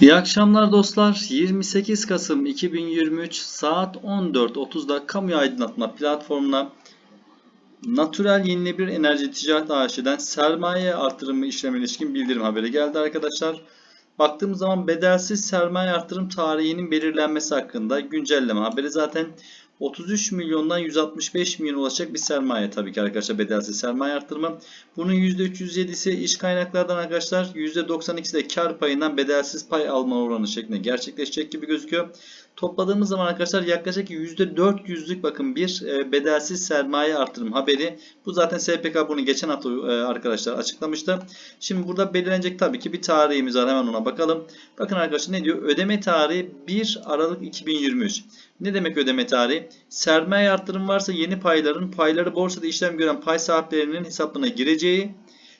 İyi akşamlar dostlar. 28 Kasım 2023 saat 14.30'da kamu aydınlatma platformuna Natürel Yenilenebilir Enerji Ticaret AŞ'den sermaye artırımı işlemi ilişkin bildirim haberi geldi arkadaşlar. Baktığımız zaman bedelsiz sermaye artırım tarihinin belirlenmesi hakkında güncelleme haberi zaten 33 milyondan 165 milyon ulaşacak bir sermaye tabii ki arkadaşlar bedelsiz sermaye artırımı. Bunun %307'si iş kaynaklardan arkadaşlar %92'si de kar payından bedelsiz pay alma oranı şeklinde gerçekleşecek gibi gözüküyor. Topladığımız zaman arkadaşlar yaklaşık %400'lük bakın bir e, bedelsiz sermaye artırım haberi. Bu zaten SPK bunu geçen hafta e, arkadaşlar açıklamıştı. Şimdi burada belirlenecek tabii ki bir tarihimiz var hemen ona bakalım. Bakın arkadaşlar ne diyor? Ödeme tarihi 1 Aralık 2023. Ne demek ödeme tarihi? Sermaye artırım varsa yeni payların payları borsada işlem gören pay sahiplerinin hesaplarına gireceği,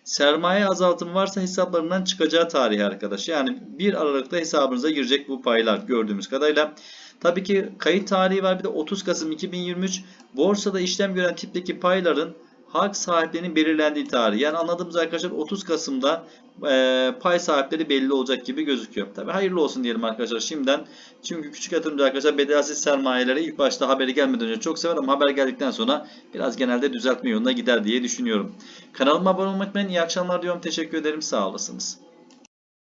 sermaye azaltımı varsa hesaplarından çıkacağı tarih arkadaş. Yani 1 Aralık'ta hesabınıza girecek bu paylar gördüğümüz kadarıyla. Tabii ki kayıt tarihi var bir de 30 Kasım 2023 borsada işlem gören tipteki payların hak sahiplerinin belirlendiği tarih. Yani anladığımız arkadaşlar 30 Kasım'da e, pay sahipleri belli olacak gibi gözüküyor. Tabii hayırlı olsun diyelim arkadaşlar şimdiden. Çünkü küçük yatırımcı arkadaşlar bedelsiz sermayelere ilk başta haberi gelmeden önce çok sever ama haber geldikten sonra biraz genelde düzeltme yoluna gider diye düşünüyorum. Kanalıma abone olmak için iyi akşamlar diyorum. Teşekkür ederim. Sağ olasınız.